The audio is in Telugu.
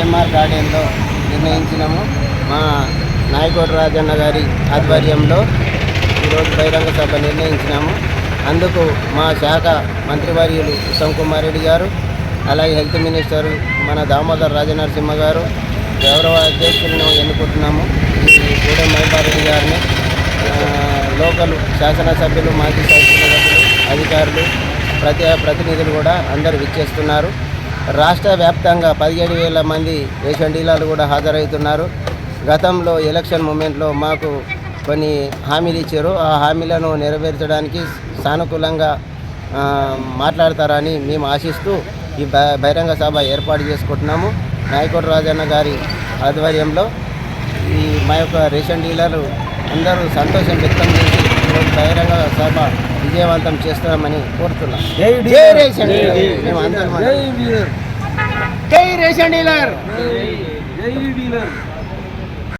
గార్డెన్లో నిర్ణయించినాము. మా నాయకోటి రాజన్న గారి ఆధ్వర్యంలో ఈరోజు బహిరంగ సభ నిర్ణయించినాము. అందుకు మా శాఖ మంత్రివర్యులు ఉత్తమ్ కుమార్ రెడ్డి గారు అలాగే హెల్త్ మినిస్టర్ మన దామోదర్ రాజనరసింహ గారు గౌరవ అధ్యక్షులను ఎన్నుకుంటున్నాము. గూడెం మహిపారెడ్డి గారిని లోకల్ శాసనసభ్యులు మాజీ శాసనసభ్యులు అధికారులు ప్రతి ప్రతినిధులు కూడా అందరూ విచ్చేస్తున్నారు. రాష్ట్ర వ్యాప్తంగా పదిహేడు వేల మంది రేషన్ డీలర్లు కూడా హాజరవుతున్నారు. గతంలో ఎలక్షన్ మూమెంట్లో మాకు కొన్ని హామీలు ఇచ్చారు. ఆ హామీలను నెరవేర్చడానికి సానుకూలంగా మాట్లాడతారని మేము ఆశిస్తూ ఈ బహిరంగ సభ ఏర్పాటు చేసుకుంటున్నాము. నాయకోటి రాజన్న గారి ఆధ్వర్యంలో ఈ మా యొక్క రేషన్ డీలర్లు అందరూ సంతోషం వ్యక్తం చేసి బహిరంగ సభ విజయవంతం చేస్తామని కోరుతున్నాం. జై రేషన్ డీలర్. జై రేషన్ డీలర్. జై డీలర్